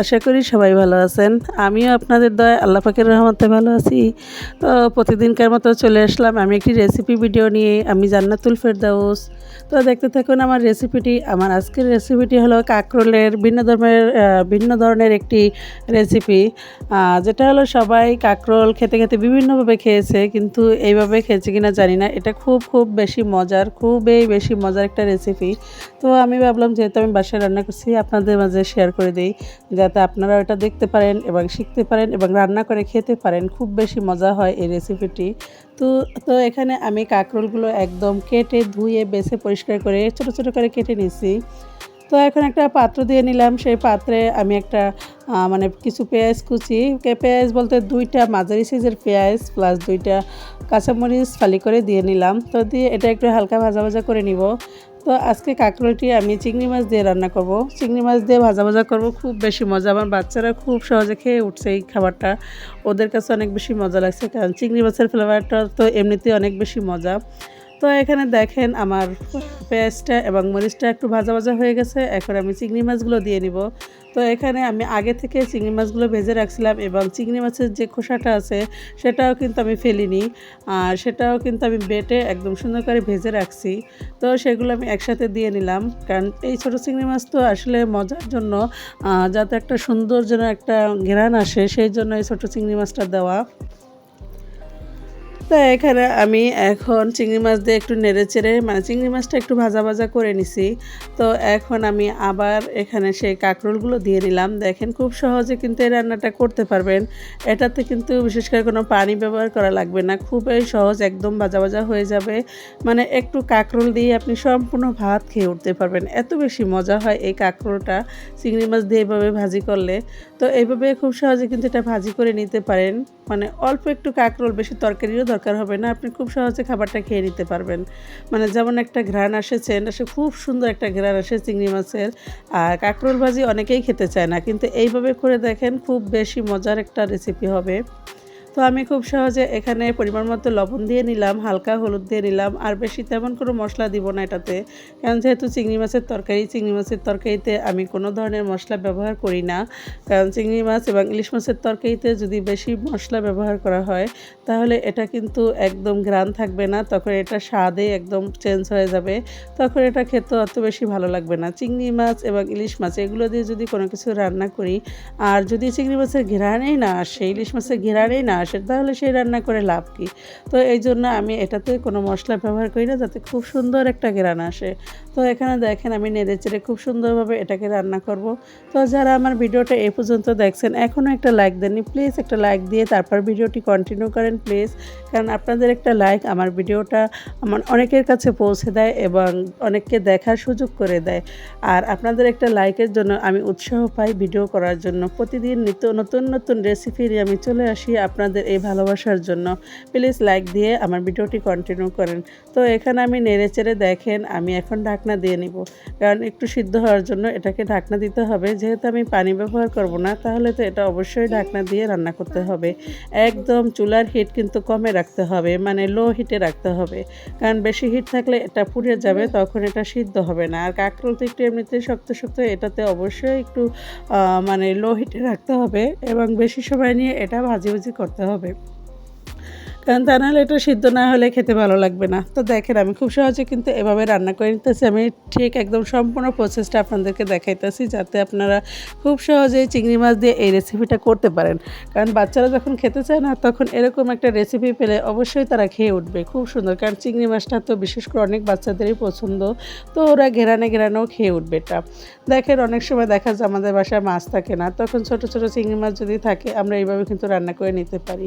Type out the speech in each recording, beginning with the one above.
আশা করি সবাই ভালো আছেন। আমিও আপনাদের দয় আল্লাহ পাকের রহমতে ভালো আছি। তো প্রতিদিনকার মতো চলে আসলাম আমি একটি রেসিপি ভিডিও নিয়ে, আমি জান্নাতুল ফেরদাউস। তো দেখতে থাকুন আমার রেসিপিটি আমার আজকের রেসিপিটি হলো কাঁকরোলের ভিন্ন ধর্মের ভিন্ন ধরনের একটি রেসিপি যেটা হলো সবাই কাঁকরোল খেতে খেতে বিভিন্নভাবে খেয়েছে, কিন্তু এইভাবে খেয়েছে কিনা জানি না। এটা খুব খুব বেশি মজার, খুবই বেশি মজার একটা রেসিপি তো আমি ভাবলাম যেহেতু আমি বাসায় রান্না করছি, আপনাদের মাঝে শেয়ার করে দিই। যাতে আপনারা এটা দেখতে পারেন এবং শিখতে পারেন এবং রান্না করে খেতে পারেন, খুব বেশি মজা হয় এই রেসিপিটি তো তো এখানে আমি কাঁকরোলগুলো একদম কেটে ধুয়ে, বেছে পরিষ্কার করে ছোট ছোট করে কেটে নিছি তো এখন একটা পাত্র দিয়ে নিলাম, সেই পাত্রে আমি একটা মানে কিছু পেঁয়াজ কুচি। পেঁয়াজ বলতে দুইটা মাঝারি সাইজের পেঁয়াজ প্লাস দুইটা কাঁচামরিচ ফালি করে দিয়ে নিলাম। তো দিয়ে এটা একটু হালকা ভাজা ভাজা করে নিব। তো আজকে কাঁকরোলটি আমি চিংড়ি মাছ দিয়ে রান্না করব। চিংড়ি মাছ দিয়ে ভাজা ভাজা করব, খুব বেশি মজা। আমার বাচ্চারা খুব সহজে খেয়ে উঠছে এই খাবারটা। ওদের কাছে অনেক বেশি মজা লাগছে, কারণ চিংড়ি মাছের ফ্লেভারটা তো এমনিতেই অনেক বেশি মজা। তো এখানে দেখেন আমার পেঁয়াজটা এবং মরিচটা একটু ভাজা ভাজা হয়ে গেছে। এখন আমি চিংড়ি মাছগুলো দিয়ে নিব। তো এখানে আমি আগে থেকে চিংড়ি মাছগুলো ভেজে রাখছিলাম এবং চিংড়ি মাছের যে খোসাটা আছে, সেটাও কিন্তু আমি ফেলিনি। আর সেটাও কিন্তু আমি বেটে একদম সুন্দর করে ভেজে রাখছি। তো সেগুলো আমি একসাথে দিয়ে নিলাম। কারণ এই ছোটো চিংড়ি মাছ তো আসলে মজার জন্য যাতে একটা সুন্দর যেন একটা ঘেরান আসে, সেই জন্য এই ছোটো চিংড়ি মাছটা দেওয়া। তো এখানে আমি এখন চিংড়ি মাছ দিয়ে একটু নেড়ে চেড়ে মানে চিংড়ি মাছটা একটু ভাজা ভাজা করে নিছি। তো এখন আমি আবার এখানে সেই কাঁকরোলগুলো দিয়ে নিলাম। দেখেন খুব সহজে কিন্তু এই রান্নাটা করতে পারবেন। এটাতে কিন্তু বিশেষ করে কোনো পানি ব্যবহার করা লাগবে না। খুবই সহজ, একদম ভাজা ভাজা হয়ে যাবে। মানে একটু কাঁকরোল দিয়ে আপনি সম্পূর্ণ ভাত খেয়ে উঠতে পারবেন। এত বেশি মজা হয় এই কাঁকরোলটা চিংড়ি মাছ দিয়ে এভাবে ভাজি করলে। তো এইভাবে খুব সহজে কিন্তু এটা ভাজি করে নিতে পারেন। মানে অল্প একটু কাঁকরোল বেশি তরকারিরও দরকার হবে না। আপনি খুব সহজে খাবারটা খেয়ে নিতে পারবেন। মানে যেমন একটা ঘ্রাণ আসেছে সে খুব সুন্দর একটা ঘ্রাণ আসে চিংড়ি মাছের। আর কাঁকরোল ভাজি অনেকেই খেতে চায় না। কিন্তু এইভাবে করে দেখেন খুব বেশি মজার একটা রেসিপি হবে। তো আমি খুব সহজে এখানে পরিমাণ মতো লবণ দিয়ে নিলাম, হালকা হলুদ দিয়ে নিলাম, আর বেশি তেমন কোনো মশলা দিব না এটাতে। কারণ যেহেতু চিংড়ি মাছের তরকারি, চিংড়ি মাছের তরকারিতে আমি কোনো ধরনের মশলা ব্যবহার করি না। কারণ চিংড়ি মাছ এবং ইলিশ মাছের তরকারিতে যদি বেশি মশলা ব্যবহার করা হয়, তাহলে এটা কিন্তু একদম গ্রান থাকবে না, তখন এটা স্বাদে একদম চেঞ্জ হয়ে যাবে, তখন এটা খেতে অত বেশি ভালো লাগবে না। চিংড়ি মাছ এবং ইলিশ মাছ, এগুলো দিয়ে যদি কোনো কিছু রান্না করি, আর যদি চিংড়ি মাছের ঘেরানেই না আসে, ইলিশ মাছের ঘেরানেই না আসে, তাহলে সেই রান্না করে লাভ কি? তো এই জন্য আমি এটাতে কোনো মশলা ব্যবহার করি না, যাতে খুব সুন্দর একটা ঘেরান আসে। তো এখানে দেখেন আমি নেড়ে চেড়ে খুব সুন্দরভাবে এটাকে রান্না করব। তো যারা আমার ভিডিওটা এ পর্যন্ত দেখছেন, এখনও একটা লাইক দেননি প্লিজ একটা লাইক দিয়ে তারপর ভিডিওটি কন্টিনিউ করেন প্লিজ কারণ আপনাদের একটা লাইক আমার ভিডিওটা আমার অনেকের কাছে পৌঁছে দেয় এবং অনেককে দেখার সুযোগ করে দেয়। আর আপনাদের একটা লাইকের জন্য আমি উৎসাহ পাই ভিডিও করার জন্য। প্রতিদিন নিত্য নতুন নতুন রেসিপি নিয়ে আমি চলে আসি, আপনাদের এই ভালোবাসার জন্য। প্লিজ লাইক দিয়ে আমার ভিডিওটি কন্টিনিউ করেন। তো এখানে আমি নেড়ে চেড়ে দেখেন, আমি এখন ঢাকনা দিয়ে নিব। কারণ একটু সিদ্ধ হওয়ার জন্য এটাকে ঢাকনা দিতে হবে। যেহেতু আমি পানি ব্যবহার করব না, তাহলে তো এটা অবশ্যই ঢাকনা দিয়ে রান্না করতে হবে। একদম চুলার হিট কিন্তু কমে রাখতে হবে মানে লো হিটে রাখতে হবে। কারণ বেশি হিট থাকলে এটা পুড়ে যাবে, তখন এটা সিদ্ধ হবে না। আর কাঁকরোল তো একটু এমনিতে শক্ত শক্ত, এটাতে অবশ্যই একটু মানে লো হিটে রাখতে হবে। এবং বেশি সময় নিয়ে এটা ভাজি ভাজি করতে হবে কারণ তা নাহলে এটা সিদ্ধ না হলে খেতে ভালো লাগবে না। তো দেখেন, আমি খুব সহজে কিন্তু এভাবে রান্না করে নিতেছি। আমি ঠিক একদম সম্পূর্ণ প্রসেসটা আপনাদেরকে দেখাইতেছি যাতে আপনারা খুব সহজেই চিংড়ি মাছ দিয়ে এই রেসিপিটা করতে পারেন। কারণ বাচ্চারা যখন খেতে চায় না, তখন এরকম একটা রেসিপি পেলে অবশ্যই তারা খেয়ে উঠবে। খুব সুন্দর, কারণ চিংড়ি মাছটা তো বিশেষ করে অনেক বাচ্চাদেরই পছন্দ। তো ওরা ঘেরানে ঘেরানেও খেয়ে উঠবে এটা। দেখেন, অনেক সময় দেখা যায় আমাদের বাসায় মাছ থাকে না। তখন ছোট ছোট চিংড়ি মাছ যদি থাকে, আমরা এইভাবে কিন্তু রান্না করে নিতে পারি।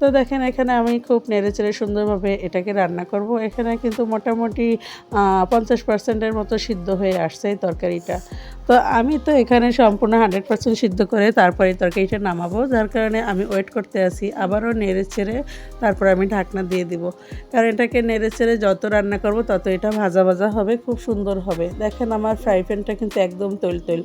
তো দেখেন, এখানে আমি খুব নেড়েচেড়ে সুন্দরভাবে এটাকে রান্না করব। এখানে কিন্তু মোটামুটি পঞ্চাশ পার্সেন্টের মতো সিদ্ধ হয়ে আসছে তরকারিটা। তো আমি তো এখানে সম্পূর্ণ হান্ড্রেড পার্সেন্ট সিদ্ধ করে তারপরে তরকারিটা নামাবো, যার কারণে আমি ওয়েট করতে আসি আবারও নেড়ে চেড়ে তারপর আমি ঢাকনা দিয়ে দিব। কারণ এটাকে নেড়ে চেড়ে যত রান্না করব তত এটা ভাজা ভাজা হবে, খুব সুন্দর হবে। দেখেন আমার ফ্রাই প্যানটা কিন্তু একদম তৈল তৈল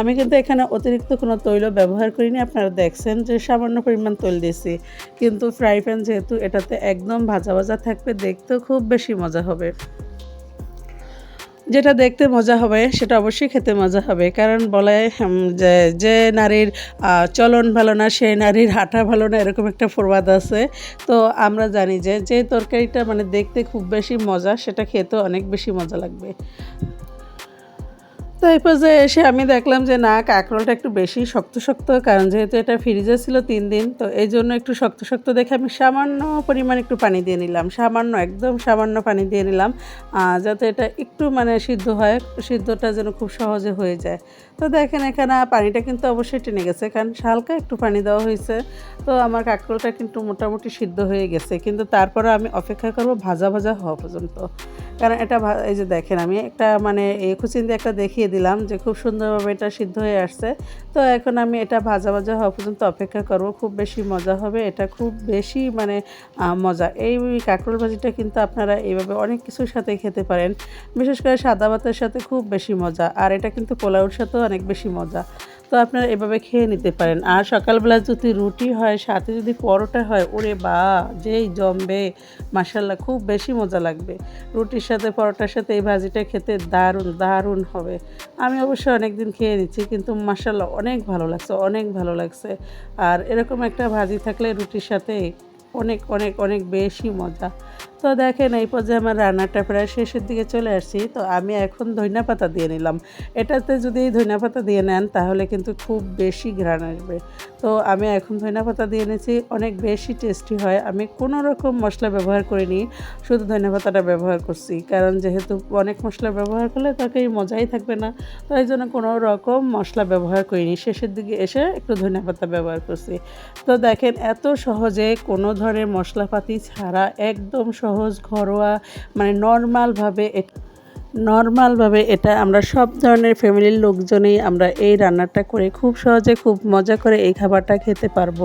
আমি কিন্তু এখানে অতিরিক্ত কোনো তৈল ব্যবহার করিনি, আপনারা দেখছেন যে সামান্য পরিমাণ তৈল দিয়েছি। কিন্তু ফ্রাই প্যান যেহেতু এটাতে একদম ভাজা ভাজা থাকবে, দেখতেও খুব বেশি মজা হবে। যেটা দেখতে মজা হবে, সেটা অবশ্যই খেতে মজা হবে। কারণ বলে যে যে নারীর চলন ভালো না, সেই নারীর হাঁটা ভালো না, এরকম একটা প্রবাদ আছে। তো আমরা জানি যে যে তরকারিটা মানে দেখতে খুব বেশি মজা, সেটা খেতে অনেক বেশি মজা লাগবে। তো এই পর্যায়ে এসে আমি দেখলাম যে না, কাঁকরোলটা একটু বেশি শক্ত শক্ত, কারণ যেহেতু এটা ফ্রিজে ছিল তিন দিন, তো এই জন্য একটু শক্ত শক্ত দেখে আমি সামান্য পরিমাণ একটু পানি দিয়ে নিলাম, সামান্য, একদম সামান্য পানি দিয়ে নিলাম যাতে এটা একটু মানে সিদ্ধ হয়, সিদ্ধটা যেন খুব সহজে হয়ে যায়। তো দেখেন এখানে পানিটা কিন্তু অবশ্যই টেনে গেছে, কারণ হালকা একটু পানি দেওয়া হয়েছে, তো আমার কাঁকরোলটা কিন্তু মোটামুটি সিদ্ধ হয়ে গেছে, কিন্তু তারপরে আমি অপেক্ষা করব ভাজা ভাজা হওয়া পর্যন্ত। কারণ এটা এই যে দেখেন আমি একটা মানে এই খুচিন দিয়ে একটা দেখিয়ে দিলাম যে খুব সুন্দরভাবে এটা সিদ্ধ হয়ে আসছে। তো এখন আমি এটা ভাজা ভাজা হওয়া পর্যন্ত অপেক্ষা করব। খুব বেশি মজা হবে, এটা খুব বেশি মানে মজা। এই কাঁকরোল ভাজিটা কিন্তু আপনারা এইভাবে অনেক কিছুর সাথে খেতে পারেন। বিশেষ করে সাদা ভাতের সাথে খুব বেশি মজা, আর এটা কিন্তু পোলাওর সাথেও অনেক বেশি মজা। তো আপনারা এভাবে খেয়ে নিতে পারেন। আর সকালবেলা যদি রুটি হয়, সাথে যদি পরোটা হয়, ওরে বা, যেই জমবে। মাসাল্লাহ খুব বেশি মজা লাগবে। রুটির সাথে, পরোটার সাথে এই ভাজিটা খেতে দারুণ দারুণ হবে। আমি অবশ্য অনেক দিন খেয়ে নিচ্ছি, কিন্তু মাসাল্লাহ অনেক ভালো লাগছে, অনেক ভালো লাগছে। আর এরকম একটা ভাজি থাকলে রুটির সাথে অনেক অনেক অনেক বেশি মজা। তো দেখেন, এই পর্যায়ে আমার রান্নাটা প্রায় শেষের দিকে চলে আসছি। তো আমি এখন ধনিয়া পাতা দিয়ে নিলাম। এটাতে যদি ধনিয়া পাতা দিয়ে নেন, তাহলে কিন্তু খুব বেশি ঘ্রাণ আসবে। তো আমি এখন ধনিয়া পাতা দিয়ে নিয়েছি অনেক বেশি টেস্টি হয়। আমি কোনো রকম মশলা ব্যবহার করিনি, শুধু ধনিয়া পাতাটা ব্যবহার করছি। কারণ যেহেতু অনেক মশলা ব্যবহার করলে তাকে মজাই থাকবে না। তো এই জন্য কোনো রকম মশলা ব্যবহার করিনি। শেষের দিকে এসে একটু ধনিয়া পাতা ব্যবহার করছি। তো দেখেন, এত সহজে কোনো ধরনের মশলাপাতি ছাড়া একদম সহজ ঘরোয়া মানে নর্মালভাবে নর্মালভাবে এটা আমরা সব ধরনের ফ্যামিলির লোকজনেই আমরা এই রান্নাটা করে খুব সহজে খুব মজা করে এই খাবারটা খেতে পারব।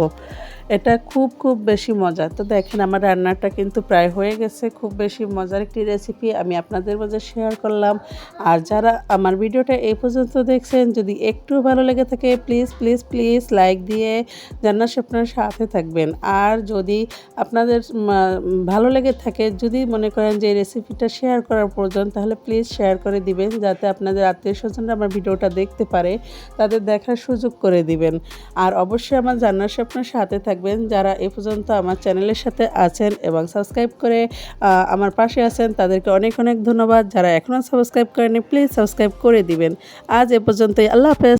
এটা খুব খুব বেশি মজা তো দেখেন আমার রান্নাটা কিন্তু প্রায় হয়ে গেছে, খুব বেশি মজার একটি রেসিপি আমি আপনাদের মাঝে শেয়ার করলাম। আর যারা আমার ভিডিওটা এই পর্যন্ত দেখছেন, যদি একটু ভালো লেগে থাকে প্লিজ প্লিজ প্লিজ লাইক দিয়ে জান্নার স্বপ্নের সাথে থাকবেন। আর যদি আপনাদের ভালো লেগে থাকে, যদি মনে করেন যে রেসিপিটা শেয়ার করার প্রয়োজন, তাহলে প্লিজ শেয়ার করে দিবেন, যাতে আপনাদের আত্মীয় স্বজনরা আমার ভিডিওটা দেখতে পারে, তাদের দেখার সুযোগ করে দিবেন। আর অবশ্যই আমার জান্নার স্বপ্নের সাথে থাকবেন। যারা এ পর্যন্ত আমার চ্যানেলের সাথে আছেন এবং সাবস্ক্রাইব করে আমার পাশে আছেন, তাদেরকে অনেক অনেক ধন্যবাদ। যারা এখনও সাবস্ক্রাইব করেনি প্লিজ সাবস্ক্রাইব করে দিবেন। আজ এ পর্যন্তই, আল্লাহ হাফেজ।